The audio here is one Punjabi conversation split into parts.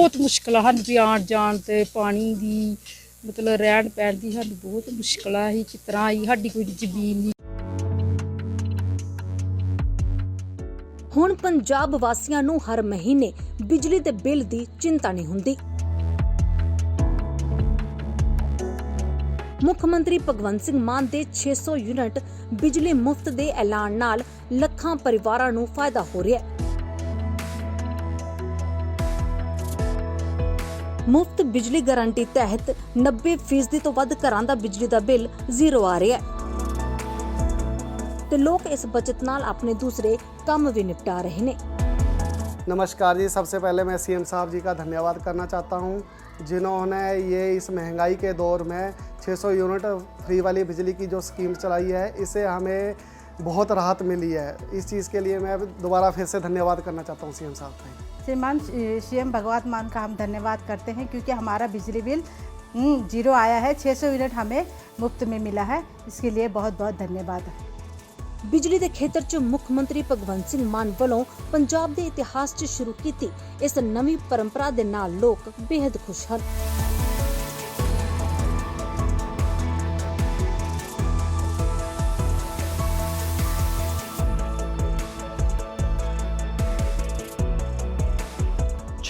ਮੁਸ਼ਕਲ ਆ ਵੀ ਆਉਣ ਜਾਣ ਤੇ ਪਾਣੀ ਦੀ ਮਤਲਬ ਰਹਿਣ ਪੈਣ ਦੀ ਸਾਨੂੰ ਬਹੁਤ ਮੁਸ਼ਕਲ ਆ, ਅਸੀਂ ਕਿਸ ਆਈ, ਸਾਡੀ ਕੋਈ ਜ਼ਮੀਨ ਨਹੀਂ। ਹੁਣ ਪੰਜਾਬ ਵਾਸੀਆਂ ਨੂੰ ਹਰ ਮਹੀਨੇ ਬਿਜਲੀ ਦੇ ਬਿੱਲ ਦੀ ਚਿੰਤਾ ਨਹੀਂ ਹੁੰਦੀ। ਮੁੱਖ ਮੰਤਰੀ ਭਗਵੰਤ ਸਿੰਘ ਮਾਨ ਦੇ 600 ਯੂਨਿਟ ਬਿਜਲੀ ਮੁਫਤ ਦੇ ਐਲਾਨ ਨਾਲ ਲੱਖਾਂ ਪਰਿਵਾਰਾਂ ਨੂੰ ਫਾਇਦਾ ਹੋ ਰਿਹਾ ਹੈ। ਮੁਫਤ ਬਿਜਲੀ ਗਾਰੰਟੀ ਤਹਿਤ 90% ਤੋਂ ਵੱਧ ਘਰਾਂ ਦਾ ਬਿਜਲੀ ਦਾ ਬਿੱਲ ਜ਼ੀਰੋ ਆ ਰਿਹਾ ਹੈ ਤੇ ਲੋਕ ਇਸ ਬਚਤ ਨਾਲ ਆਪਣੇ ਦੂਸਰੇ ਕੰਮ ਵੀ ਨਿਪਟਾ ਰਹੇ ਨੇ नमस्कार जी सबसे पहले मैं सीएम साहब जी का धन्यवाद करना चाहता हूँ जिन्होंने ये इस महंगाई के दौर में 600 यूनिट फ्री वाली बिजली की जो स्कीम चलाई है इससे हमें बहुत राहत मिली है इस चीज़ के लिए मैं दोबारा फिर से धन्यवाद करना चाहता हूँ सीएम साहब का श्रीमान सीएम भगवंत मान का हम धन्यवाद करते हैं क्योंकि हमारा बिजली बिल हम्म, ज़ीरो आया है 600 यूनिट हमें मुफ़्त में मिला है। इसके लिए बहुत बहुत धन्यवाद। बिजली के खेतर च मुख्यमंत्री भगवंत सिंह मान वालों पंजाब के इतिहास शुरू की इस नवी परंपरा के नाल लोग बेहद खुश हैं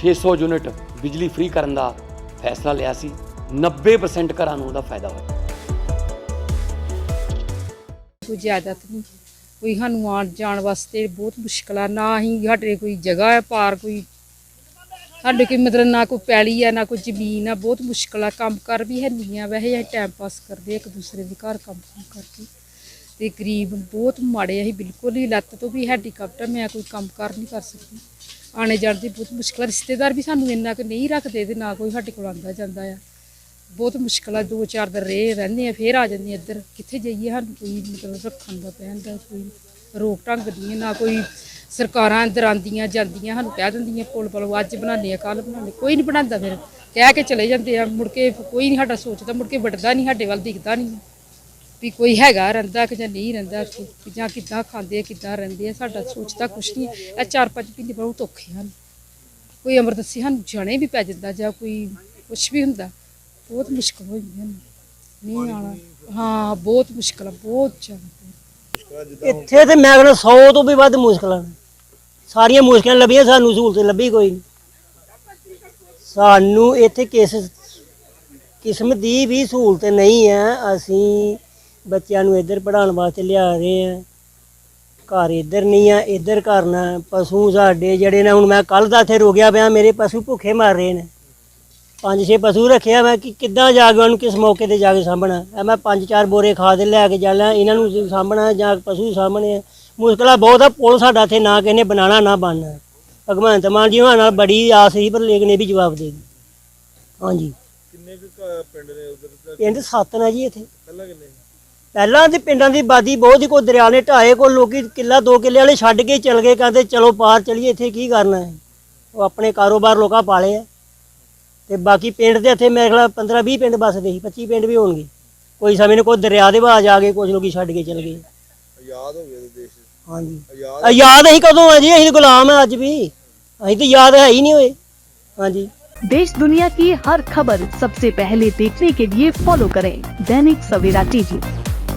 600 ਯੂਨਿਟ ਬਿਜਲੀ ਫ੍ਰੀ ਕਰਨ ਦਾ ਫੈਸਲਾ ਲਿਆ ਸੀ। 90% ਘਰਾਂ ਨੂੰ ਉਹਦਾ ਫਾਇਦਾ ਹੋਇਆ। ਕੋਈ ਜ਼ਿਆਦਤ ਨਹੀਂ ਕੋਈ ਸਾਨੂੰ ਆਉਣ ਜਾਣ ਵਾਸਤੇ ਬਹੁਤ ਮੁਸ਼ਕਲ ਆ। ਨਾ ਹੀ ਸਾਡੇ ਕੋਈ ਜਗ੍ਹਾ ਹੈ, ਪਾਰ ਕੋਈ ਸਾਡੇ ਕੋਈ ਮਤਲਬ ਨਾ ਕੋਈ ਪੈਲੀ ਆ, ਨਾ ਕੋਈ ਜ਼ਮੀਨ ਆ। ਬਹੁਤ ਮੁਸ਼ਕਲ ਆ। ਕੰਮ ਕਰ ਵੀ ਹੈ ਨਹੀਂ ਆ। ਵੈਸੇ ਅਸੀਂ ਟਾਈਮ ਪਾਸ ਕਰਦੇ ਇੱਕ ਦੂਸਰੇ ਦੇ ਘਰ ਕੰਮ ਕਰਕੇ। ਤੇ ਗਰੀਬ ਬਹੁਤ ਮਾੜੇ ਆ। ਅਸੀਂ ਬਿਲਕੁਲ ਹੀ ਲੱਤ ਤੋਂ ਵੀ ਹੈਂਡੀਕੈਪਟ ਮੈਂ ਕੋਈ ਕੰਮ ਕਰ ਨਹੀਂ ਕਰ ਸਕਦੀ। ਆਣੇ ਜਾਣ ਦੀ ਬਹੁਤ ਮੁਸ਼ਕਲ ਆ। ਰਿਸ਼ਤੇਦਾਰ ਵੀ ਸਾਨੂੰ ਇੰਨਾ ਕੁ ਨਹੀਂ ਰੱਖਦੇ ਤੇ ਨਾ ਕੋਈ ਸਾਡੇ ਕੋਲ ਆਉਂਦਾ ਜਾਂਦਾ ਆ। ਬਹੁਤ ਮੁਸ਼ਕਲ ਆ, ਦੋ ਚਾਰ ਦਿਨ ਰਹੇ ਰਹਿੰਦੇ ਆ, ਫੇਰ ਆ ਜਾਂਦੇ ਆ ਇੱਧਰ। ਕਿੱਥੇ ਜਾਈਏ ਸਾਨੂੰ ਕੋਈ ਮਤਲਬ ਰੱਖਣ ਦਾ ਪੈਣ ਦਾ ਕੋਈ ਰੋਕ ਢੰਗ ਨਹੀਂ ਹੈ, ਨਾ ਕੋਈ ਸਰਕਾਰਾਂ ਇੱਧਰ ਆਉਂਦੀਆਂ ਜਾਂਦੀਆਂ, ਸਾਨੂੰ ਕਹਿ ਦਿੰਦੀਆਂ, ਪੁਲ ਪੁਲ ਅੱਜ ਬਣਾਉਂਦੇ ਆ ਕੱਲ ਬਣਾਉਂਦੇ ਕੋਈ ਨਹੀਂ ਬਣਾਉਂਦਾ ਫਿਰ। ਕਹਿ ਕੇ ਚਲੇ ਜਾਂਦੇ ਆ, ਮੁੜ ਕੇ ਕੋਈ ਨਹੀਂ ਸਾਡਾ ਸੋਚਦਾ, ਮੁੜ ਕੇ ਵੜਦਾ ਨਹੀਂ ਸਾਡੇ ਵੱਲ, ਦਿਖਦਾ ਨਹੀਂ। ਵੀ ਕੋਈ ਹੈਗਾ ਰਹਿੰਦਾ ਕਿ ਜਾਂ ਨਹੀਂ ਰਹਿੰਦਾ ਇੱਥੇ, ਕਿ ਜਾਂ ਕਿੱਦਾਂ ਖਾਂਦੇ ਆ, ਕਿੱਦਾਂ ਰਹਿੰਦੇ ਆ, ਸਾਡਾ ਸੋਚਦਾ ਕੁਛ ਨਹੀਂ। ਇਹ ਚਾਰ ਪੰਜ ਮਹੀਨੇ ਬਹੁਤ ਔਖੇ ਹਨ। ਕੋਈ ਐਮਰਜੈਂਸੀ ਸਾਨੂੰ ਜਾਣੇ ਵੀ ਪੈ ਜਾਂਦਾ ਜਾਂ ਕੋਈ ਕੁਛ ਵੀ ਹੁੰਦਾ, ਬਹੁਤ ਮੁਸ਼ਕਲ ਹੋ ਜਾਂਦੀ ਹਨ। ਨਹੀਂ ਆਣਾ ਹਾਂ, ਬਹੁਤ ਮੁਸ਼ਕਲ ਆ, ਬਹੁਤ ਜ਼ਿਆਦਾ। ਇੱਥੇ ਤੇ ਮੈਂ ਕਹਿੰਦਾ 100 ਤੋਂ ਵੀ ਵੱਧ ਮੁਸ਼ਕਲਾਂ ਨੇ। ਸਾਰੀਆਂ ਮੁਸ਼ਕਲਾਂ ਲੱਭੀਆਂ, ਸਾਨੂੰ ਸਹੂਲਤ ਲੱਭੀ ਕੋਈ ਨਹੀਂ। ਸਾਨੂੰ ਇੱਥੇ ਕਿਸ ਕਿਸਮ ਦੀ ਵੀ ਸਹੂਲਤ ਨਹੀਂ ਹੈ, ਅਸੀਂ ਬੱਚਿਆਂ ਨੂੰ ਇੱਧਰ ਪੜਾਉਣ ਵਾਸਤੇ ਲਿਆ ਰਹੇ ਹਾਂ ਘਰ ਇੱਧਰ ਨਹੀਂ ਆ ਇੱਧਰ ਕਰਨਾ ਪਸ਼ੂ ਸਾਡੇ ਜਿਹੜੇ ਨੇ ਹੁਣ ਮੈਂ ਕੱਲ ਦਾ ਇੱਥੇ ਰੁਕਿਆ ਪਿਆ ਮੇਰੇ ਪਸ਼ੂ ਭੁੱਖੇ ਮਰ ਰਹੇ ਨੇ। ਪੰਜ ਛੇ ਪਸ਼ੂ ਰੱਖਿਆ ਮੈਂ ਕਿ ਕਿੱਦਾਂ ਜਾ ਕੇ ਉਹਨੂੰ ਕਿਸ ਮੌਕੇ ਤੇ ਜਾ ਕੇ ਸਾਂਭਣਾ? ਇਹ ਮੈਂ ਪੰਜ ਚਾਰ ਬੋਰੇ ਖਾਦ ਲੈ ਕੇ ਜਾਣਾ ਇਹਨਾਂ ਨੂੰ ਸਾਂਭਣਾ ਜਾਂ ਪਸ਼ੂ ਸਾਂਭਣੇ ਆ। ਮੁਸ਼ਕਲਾਂ ਬਹੁਤ ਆ ਪੁਲ ਸਾਡਾ ਇੱਥੇ ਨਾ ਕਿਸੇ ਨੇ ਬਣਾਉਣਾ ਨਾ ਬਣਨਾ। ਭਗਵੰਤ ਮਾਨ ਜੀ ਉਹਨਾਂ ਨਾਲ ਬੜੀ ਆਸ ਸੀ ਪਰ ਲੇਕਿਨ ਇਹ ਵੀ ਜਵਾਬ ਦੇ ਗਏ ਹਾਂਜੀ। ਕਿੰਨੇ ਕੁ ਪਿੰਡ ਨੇ ਉਧਰ? ਪਿੰਡ ਸੱਤ ਨੇ ਜੀ ਇੱਥੇ। ਪਹਿਲਾਂ ਕਿੰਨੇ? ਪਹਿਲਾਂ ਤੇ ਪਿੰਡਾਂ ਦੀ ਆਬਾਦੀ ਬਹੁਤ ਹੀ ਕੋ ਦਰਿਆ ਨੇ ਢਾਏ ਕੋ ਲੋਕੀ ਕਿੱਲਾ ਦੋ ਕਿੱਲੇ ਵਾਲੇ ਛੱਡ ਕੇ ਚਲ ਗਏ ਕਹਿੰਦੇ ਚਲੋ ਪਾਰ ਚਲੀਏ ਇੱਥੇ ਕੀ ਕਰਨਾ ਹੈ ਉਹ ਆਪਣੇ ਕਾਰੋਬਾਰ ਲੋਕਾਂ ਪਾਲੇ ਆ ਤੇ ਬਾਕੀ ਪਿੰਡ ਦੇ ਇੱਥੇ ਮੇਰੇ ਖਿਆਲ 15 20 ਪਿੰਡ ਬਸਦੇ ਸੀ 25 ਪਿੰਡ ਵੀ ਹੋਣਗੇ ਕੋਈ ਸਮੇਂ ਨੂੰ ਕੋਈ ਦਰਿਆ ਦੇ ਬਾਜ ਆ ਗਏ ਕੁਝ ਲੋਕੀ ਛੱਡ ਕੇ ਚਲ ਗਏ ਆਜ਼ਾਦ ਹੋ ਗਏ ਦੇਸ਼ ਹਾਂਜੀ ਆਜ਼ਾਦ ਆਜ਼ਾਦ ਅਸੀਂ ਕਦੋਂ ਆ ਜੀ ਅਸੀਂ ਤਾਂ ਗੁਲਾਮ ਆ ਅੱਜ ਵੀ ਅਸੀਂ ਤਾਂ ਯਾਦ ਹੈ ਹੀ ਨਹੀਂ ਹੋਏ ਹਾਂਜੀ देश दुनिया की हर खबर सबसे पहले देखने के लिए फॉलो करें दैनिक सवेरा टीवी